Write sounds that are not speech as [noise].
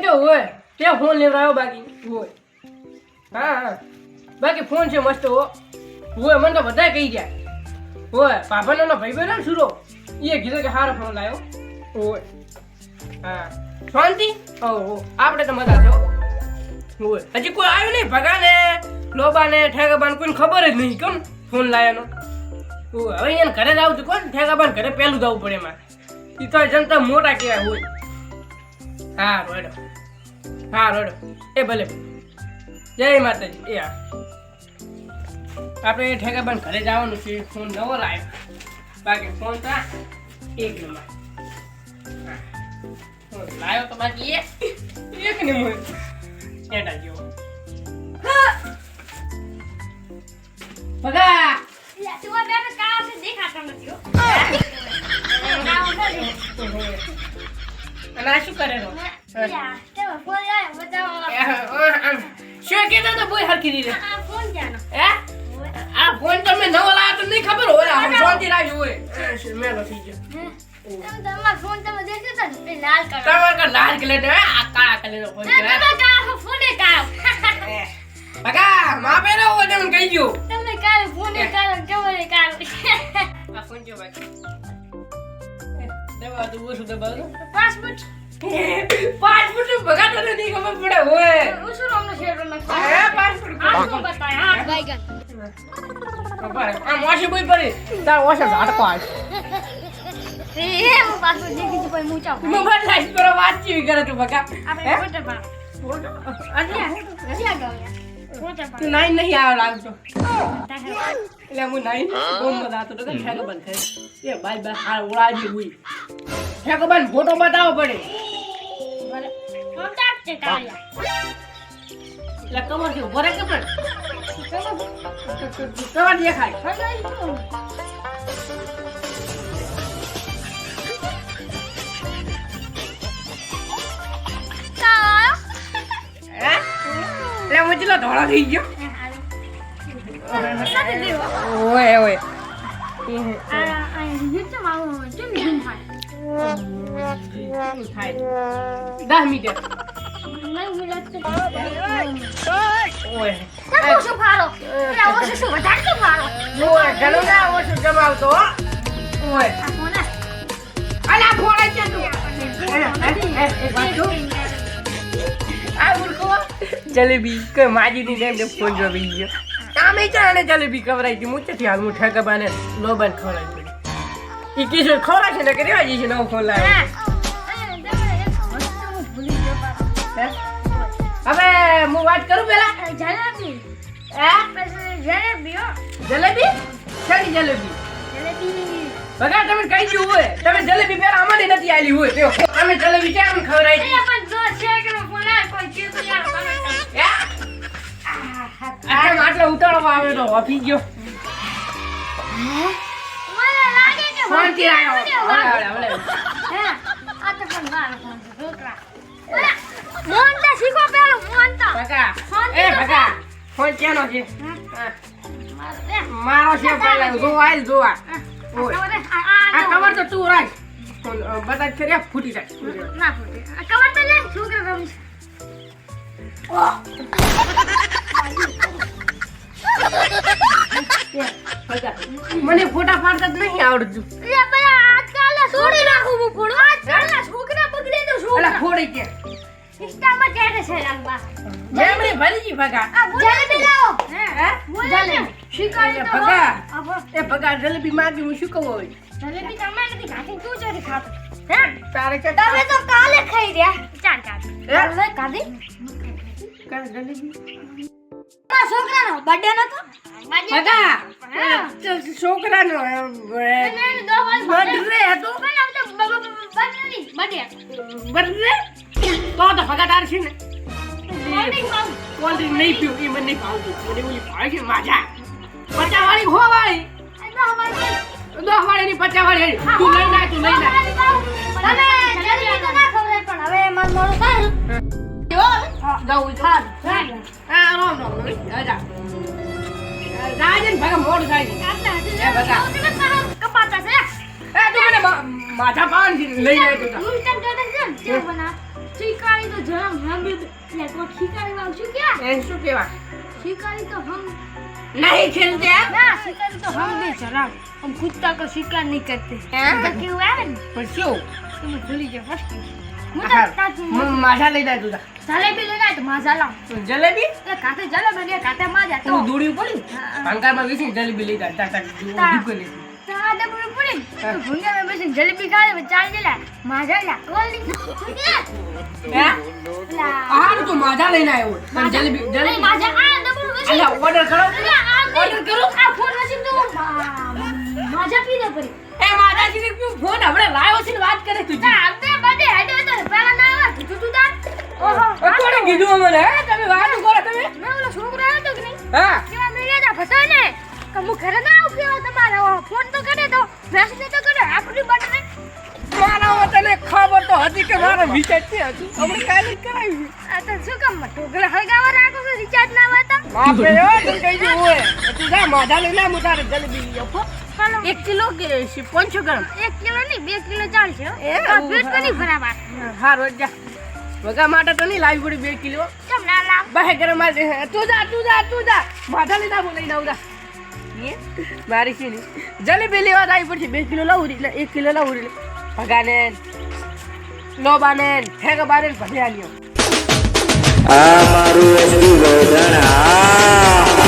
તો હોય તે ફોન લેવડાવ્યો બાકી, હોય. હા હા. બાકી ફોન છે મસ્ત, હો. હોય, મને તો બધા કહી ગયા હોય, પાપાનો ભાઈ બહેનો સુરો એ કીધું કે હારો ફોન લાવ્યો. હોય. હા. શાંતિ? ઓહો આપણે તો મજા છો. હોય. હજી કોઈ આવ્યું નહીં? ભગાને, લોબાને, ઠેકાબાને કોઈને ખબર જ નહીં કેમ ફોન લાવ્યાનો હવે એને ઘરે જ આવતું, કોણ ઠેકાબાને ઘરે પહેલું જવું પડે એમાં. એ તો જનતા મોટા કહેવાય, હોય. હા રોડો હા રોડ. એ ભલે. જય માતાજી. એ આપણે પણ ઘરે જવાનું છે. ફોન નવો લાવ્યો બાકી ફોન તો એક નંબર. લાવ્યો તો બાકી એક. નંબર. એટા જેવો ભગા! [laughs] અને આ શું કરે શું કહેતા તો બોય હરખી રીતે? હે? આ ફોન તમે નવો લાવ્યો તો નહીં ખબર હોય આ શાંતિ રાખજો હોય મેલો થઈ ગયો. તમારે કા લાલ કલર હે? આ કાળા કલર નો ફોન કહી ગયો. આ ફોન જો બાકી દવા તો ઓછું દબા પાસપોર્ટ પાંચ ફૂટ ભગા તને નહીં ખબર પડે હોય ઉસુર અમને શેરો ન હે પાંચ ફૂટ આ શું બતાય હા? બાઈગન આ મોશી બોઈ પડી. તાર ઓછો ઝાટકો આજ. એ હું પાસપોર્ટ દેખી છું પછી મૂચા મોબાઈલ લાઈટ પર વાત ચીવી કરે તું ભગા આપણે હે? ફોટો પાડ. અલ્યા ક્યાં ગયો તું નાઈ નહીં આવે લાગતો. એટલે હું નાઈ બોમ બતાતો તો ઠેકો બંધ થાય એ બાય બાય હાર ઉડાજી હુઈ ઠેકો બંધ ફોટો બતાવો પડે. છે કાયા એટલે કમરથી ભરે કે પણ. કમર દેખાય એટલે ચેલો ધોળો થઈ ગયો. ઓય ઓય. થાય? ઓય ઓય ઘણું ના હો. જલેબી જેમ ફોન જોઈ ગયો આમે ચાણે જલેબી ખવરાઈ હતી મુચેથી હાલ હું ઠેકાબાને લોબન ખવડાવી ઈ કીધું ખવડાવશે ને કે રેવા જઈશું નવો ફોન લાવ્યો હવે હું વાત કરું પેલા? હે? જલેબી શેની જલેબી? બગા તમે કઈ ગયું હોય. તમે જલેબી પેલા અમારે નથી આલી હોય. તો અમે જલેબી કેમ ખવરાઈ હતી હે? આટલા આટલા ઉતાળો આવે તો ઓફી ગયો? શાંતિ આવ્યો હવે મોન્ટા શીખો પેલું બગા શાંતિ એ બગા ફોન કેનો છે. મારો છે. પહેલા જો આલ જોવા. આ કવર તો તું રાખ. બતા કર્યા ફૂટી જાય. ના ફૂટે. કવર તો લે. છોકરા રમશે બગા, મને ફોટા પાડતા જ નહીં આવડતું. આ જલેબી લાવો. હે? જલેબી. શીખવાડી તો ભગા. એ ભગા જલેબી માંગી હું શું કહું હવે? જલેબી તમે નથી ખાતી. તું જરી ખાતો. હે? તારે કે તમે તો કાલે ખાઈ રહ્યા. ચાર ચાર હે? કાદી કાલે? જલેબી? છોકરાનો બર્થડે નતો? બગા હા. છોકરાનો બર્થડે હતો? બર્થડે? તો તો ભગા તાર છે ને. કોલ્ડ નહીં પીવું એ મને નહીં ભાવતું. મને ઓલી ભાવે છે માજા પચા વાળી. હો વાળી દસ વાળી ની પચા વાળી તું લઈ ના તું લઈ ના માથા પાન લઈ જાય શિકારી વાવ શું ક્યાં એને શું કહેવા શિકારી તો હમ નહીં ખેલતે ના શિકારી તો હમ भी जरा हम कुत्ता को शिकार नहीं करते हैं? तो क्यों है પણ શું तुम भूल गए फर्स्ट હું હા, તો તાજ મ- માથા લઈ જાય તું તા. જલેબી લઈને આવ્યો તો માઝા લાવ જલેબી એ કાતે જલેબી લે કાતે માજા તો તું દોડ્યું પડી હા. ભંગારમાં વેચીને જલેબી લઈ જાય જલેબી લા તું લઈને આવ્યો. પણ જલેબી જલેબી આ ડબલ ઓર્ડર કરો. ઓર્ડર કરો. આ ફોન તો. પી દે પડી એ ફોન લાવ્યો છે ને વાત કરે તું ના આપણે બધે હેડે તો પેલા ના આવે કીધું તું ઓહો કોણે કીધું અમને તમે વાત કરો તમે હતી કે છે હજુ? હમણે કાલે કરાવી આ તો શું કામ ટોગલ હળગાવા રાખો છો રિચાર્જ ના હોય તો? બાપરે ઓ તને કહી દઉં હોય તું જા માથા લઈને આવ, હું તારે જલેબી લઈ એક કિલો કે શી- પાંચસો ગ્રામ? એક કિલો નહીં બે કિલો ચાલશે તો નહીં ભરાવા. હારું જા. વગા માટે તો નહીં લાવી પડી બે કિલો. કેમ ના લાવ? બાહે ગરમ તું જા તું જા તું જા. માધા લઈને આવું લઈને આવું જા. એ, મારી છે જલેબી લેવા લાવી પડશે બે કિલો લાવું એટલે એક કિલો લાવું એટલે. ભગાને લોબાને ઠેકબાને ભલે આલ્યો. આ મારું એસટી ગોધણા